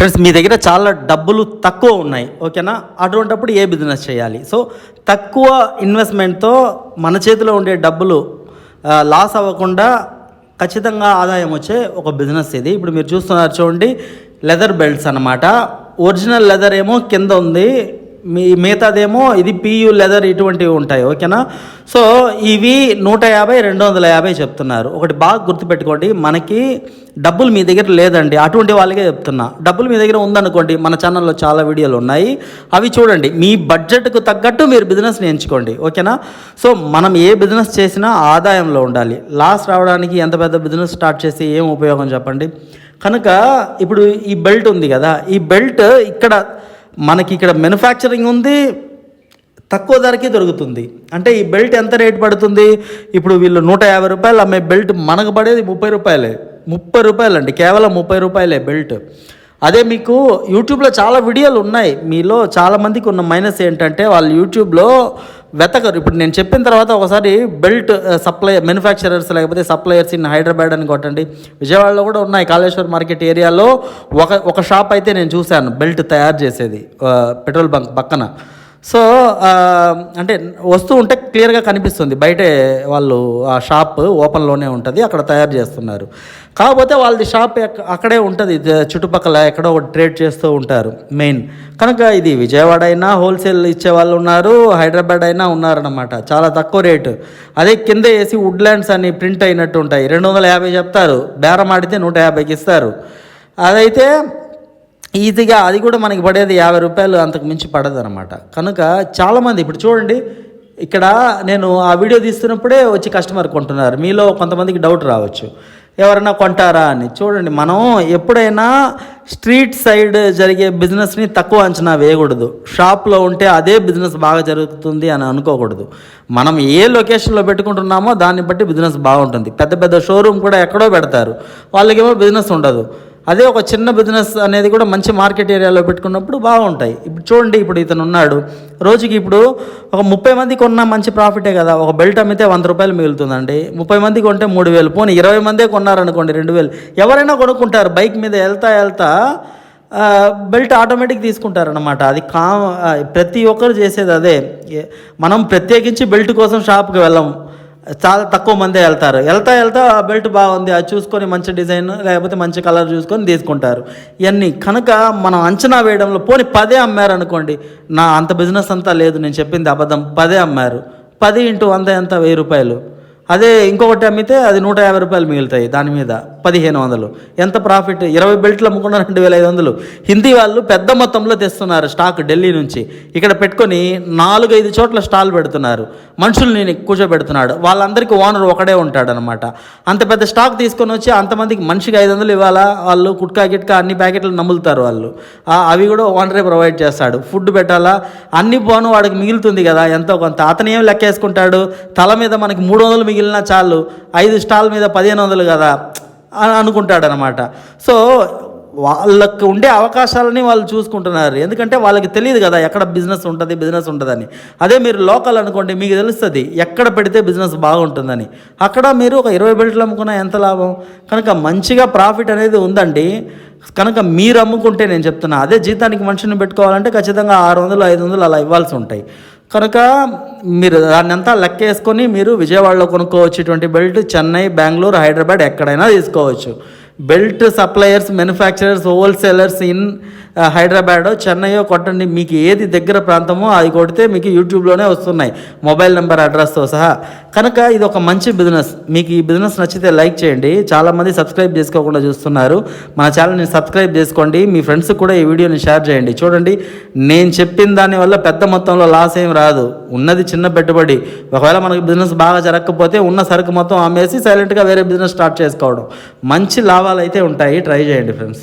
Friends మీ దగ్గర చాలా డబ్బులు తక్కువ ఉన్నాయి ఓకేనా? అటువంటప్పుడు ఏ బిజినెస్ చేయాలి? సో తక్కువ ఇన్వెస్ట్మెంట్తో మన చేతిలో ఉండే డబ్బులు లాస్ అవ్వకుండా ఖచ్చితంగా ఆదాయం వచ్చే ఒక బిజినెస్ ఇది. ఇప్పుడు మీరు చూస్తున్నారు చూడండి లెదర్ బెల్ట్స్ అన్నమాట. ఒరిజినల్ లెదర్ ఏమో కింద ఉంది. మీ మిగతాదేమో ఇది పియు లెదర్ ఇటువంటివి ఉంటాయి ఓకేనా? సో ఇవి నూట యాభై రెండు వందల యాభై చెప్తున్నారు. ఒకటి బాగా గుర్తుపెట్టుకోండి మనకి డబ్బులు మీ దగ్గర లేదండి. అటువంటి వాళ్ళకే చెప్తున్నా. డబ్బులు మీ దగ్గర ఉందనుకోండి మన ఛానల్లో చాలా వీడియోలు ఉన్నాయి. అవి చూడండి మీ బడ్జెట్కు తగ్గట్టు మీరు బిజినెస్ని ఎంచుకోండి ఓకేనా? సో మనం ఏ బిజినెస్ చేసినా ఆదాయంలో ఉండాలి. లాస్ రావడానికి ఎంత పెద్ద బిజినెస్ స్టార్ట్ చేసి ఏం ఉపయోగం చెప్పండి? కనుక ఇప్పుడు ఈ బెల్ట్ ఉంది కదా ఈ బెల్ట్ ఇక్కడ మనకి ఇక్కడ మ్యానుఫ్యాక్చరింగ్ ఉంది తక్కువ ధరకే దొరుకుతుంది. అంటే ఈ బెల్ట్ ఎంత రేట్ పడుతుంది? ఇప్పుడు వీళ్ళు నూట యాభై రూపాయలు అమ్మే బెల్ట్ మనకు పడేది ముప్పై రూపాయలే. ముప్పై రూపాయలండి కేవలం ముప్పై రూపాయలే బెల్ట్ అదే మీకు యూట్యూబ్లో చాలా వీడియోలు ఉన్నాయి. మీలో చాలామందికి ఉన్న మైనస్ ఏంటంటే వాళ్ళు యూట్యూబ్లో వెతకరు. ఇప్పుడు నేను చెప్పిన తర్వాత ఒకసారి బెల్ట్ సప్లై మ్యానుఫ్యాక్చరర్స్ లేకపోతే సప్లయర్స్ ఇన్ హైదరాబాద్ అని కొట్టండి. విజయవాడలో కూడా ఉన్నాయి. కాళేశ్వర్ మార్కెట్ ఏరియాలో ఒక ఒక షాప్ అయితే నేను చూశాను బెల్ట్ తయారు చేసేది uh, పెట్రోల్ బంక్ పక్కన. సో అంటే వస్తూ ఉంటే క్లియర్గా కనిపిస్తుంది. బయటే వాళ్ళు ఆ షాప్ ఓపెన్లోనే ఉంటుంది అక్కడ తయారు చేస్తున్నారు. కాకపోతే వాళ్ళది షాప్ ఎక్క- అక్కడే ఉంటుంది చుట్టుపక్కల ఎక్కడో ఒకటి ట్రేడ్ చేస్తూ ఉంటారు మెయిన్. కనుక ఇది విజయవాడ అయినా హోల్సేల్ ఇచ్చే వాళ్ళు ఉన్నారు హైదరాబాద్ అయినా ఉన్నారనమాట చాలా తక్కువ రేటు. అదే కింద వేసి వుడ్లాండ్స్ అని ప్రింట్ అయినట్టు ఉంటాయి. రెండు వందల యాభై చెప్తారు. బేరం ఆడితే నూట యాభైకి ఇస్తారు. అదైతే ఈజీగా అది కూడా మనకి పడేది యాభై రూపాయలు అంతకు మించి పడదు అనమాట కనుక చాలామంది ఇప్పుడు చూడండి ఇక్కడ నేను ఆ వీడియో తీస్తున్నప్పుడే వచ్చి కస్టమర్ కొంటున్నారు. మీలో కొంతమందికి డౌట్ రావచ్చు. ఎవరైనా కొంటారా అని. చూడండి మనం ఎప్పుడైనా స్ట్రీట్ సైడ్ జరిగే బిజినెస్ని తక్కువ అంచనా వేయకూడదు. షాప్లో ఉంటే అదే బిజినెస్ బాగా జరుగుతుంది అని అనుకోకూడదు. మనం ఏ లొకేషన్లో పెట్టుకుంటున్నామో దాన్ని బట్టి బిజినెస్ బాగుంటుంది. పెద్ద పెద్ద షోరూమ్ కూడా ఎక్కడో పెడతారు. వాళ్ళకేమో బిజినెస్ ఉండదు. అదే ఒక చిన్న బిజినెస్ అనేది కూడా మంచి మార్కెట్ ఏరియాలో పెట్టుకున్నప్పుడు బాగుంటాయి. ఇప్పుడు చూడండి ఇప్పుడు ఇతను ఉన్నాడు. రోజుకి ఇప్పుడు ఒక ముప్పై మంది కొన్నా మంచి ప్రాఫిటే కదా. ఒక బెల్ట్ అమ్మితే వంద రూపాయలు మిగులుతుందండి. ముప్పై మంది కొంటే మూడు వేలు. పోనీ ఇరవై మందే కొన్నారనుకోండి రెండు వేలు. ఎవరైనా కొనుక్కుంటారు. బైక్ మీద వెళ్తా వెళ్తా బెల్ట్ ఆటోమేటిక్ తీసుకుంటారనమాట అది కా ప్రతి ఒక్కరు చేసేది అదే. మనం ప్రత్యేకించి బెల్ట్ కోసం షాప్కి వెళ్ళం. చాలా తక్కువ మందే వెళ్తారు. వెళ్తా వెళ్తా ఆ బెల్ట్ బాగుంది అది చూసుకొని మంచి డిజైన్ లేకపోతే మంచి కలర్ చూసుకొని తీసుకుంటారు. ఇవన్నీ కనుక మనం అంచనా వేయడంలో పోనీ పదే అమ్మారు అనుకోండి నా అంత బిజినెస్ అంతా లేదు నేను చెప్పింది అబద్ధం పదే అమ్మారు. పది ఇంటూ వంద ఎంత వెయ్యి రూపాయలు? అదే ఇంకొకటి అమ్మితే అది నూట యాభై రూపాయలు మిగులుతాయి దాని మీద. పదిహేను వందలు. ఎంత ప్రాఫిట్? ఇరవై బెల్ట్లు అమ్ముకున్నారు రెండు వేల ఐదు వందలు. హిందీ వాళ్ళు పెద్ద మొత్తంలో తెస్తున్నారు స్టాక్ ఢిల్లీ నుంచి. ఇక్కడ పెట్టుకొని నాలుగైదు చోట్ల స్టాల్ పెడుతున్నారు. మనుషుల్ని కూర్చోబెడుతున్నాడు. వాళ్ళందరికీ ఓనర్ ఒకడే ఉంటాడు అనమాట అంత పెద్ద స్టాక్ తీసుకొని వచ్చి అంతమందికి మనిషికి ఐదు వందలు ఇవ్వాలా? వాళ్ళు కుట్కా గిట్కా అన్ని ప్యాకెట్లు నమ్ములుతారు వాళ్ళు. అవి కూడా ఓనరే ప్రొవైడ్ చేస్తాడు. ఫుడ్ పెట్టాలా? అన్ని పోను వాడికి మిగులుతుంది కదా. ఎంతో కొంత. అతను ఏం లెక్కేసుకుంటాడు? తల మీద మనకి మూడు వందలు మిగిలినా చాలు. ఐదు స్టాల్ మీద పదిహేను వందలు కదా. అని సో వాళ్ళకు ఉండే అవకాశాలని వాళ్ళు చూసుకుంటున్నారు. ఎందుకంటే వాళ్ళకి తెలియదు కదా ఎక్కడ బిజినెస్ ఉంటుంది బిజినెస్ ఉంటుందని. అదే మీరు లోకల్ అనుకోండి మీకు తెలుస్తుంది ఎక్కడ పెడితే బిజినెస్ బాగుంటుందని. అక్కడ మీరు ఒక ఇరవై బెల్ట్లు అమ్ముకున్నా ఎంత లాభం? కనుక మంచిగా ప్రాఫిట్ అనేది ఉందండి. కనుక మీరు అమ్ముకుంటే నేను చెప్తున్నా అదే జీతానికి మనిషిని పెట్టుకోవాలంటే ఖచ్చితంగా ఆరు వందలు ఐదు వందలు అలా ఇవ్వాల్సి ఉంటాయి. కనుక మీరు దాన్ని అంతా లెక్కేసుకొని మీరు విజయవాడలో కొనుక్కోవచ్చు ఇటువంటి బెల్ట్ చెన్నై బెంగళూరు హైదరాబాద్ ఎక్కడైనా తీసుకోవచ్చు. Belt suppliers manufacturers wholesalers in Hyderabad చెన్నైయో కొట్టండి. మీకు ఏది దగ్గర ప్రాంతమో అది కొడితే మీకు యూట్యూబ్లోనే వస్తున్నాయి. మొబైల్ నెంబర్ అడ్రస్తో సహా. కనుక ఇది ఒక మంచి బిజినెస్ మీకు ఈ బిజినెస్ నచ్చితే లైక్ చేయండి. చాలామంది సబ్స్క్రైబ్ చేసుకోకుండా చూస్తున్నారు. మన ఛానల్ని సబ్స్క్రైబ్ చేసుకోండి. మీ ఫ్రెండ్స్కి కూడా ఈ వీడియోని షేర్ చేయండి. చూడండి నేను చెప్పిన దానివల్ల పెద్ద మొత్తంలో లాస్ ఏం రాదు. ఉన్నది చిన్న పెట్టుబడి. ఒకవేళ మనకి బిజినెస్ బాగా జరగకపోతే ఉన్న సరుకు మొత్తం అమ్మేసి సైలెంట్గా వేరే బిజినెస్ స్టార్ట్ చేసుకోవడం. మంచి లాభం అయితే ఉంటాయి. ట్రై చేయండి ఫ్రెండ్స్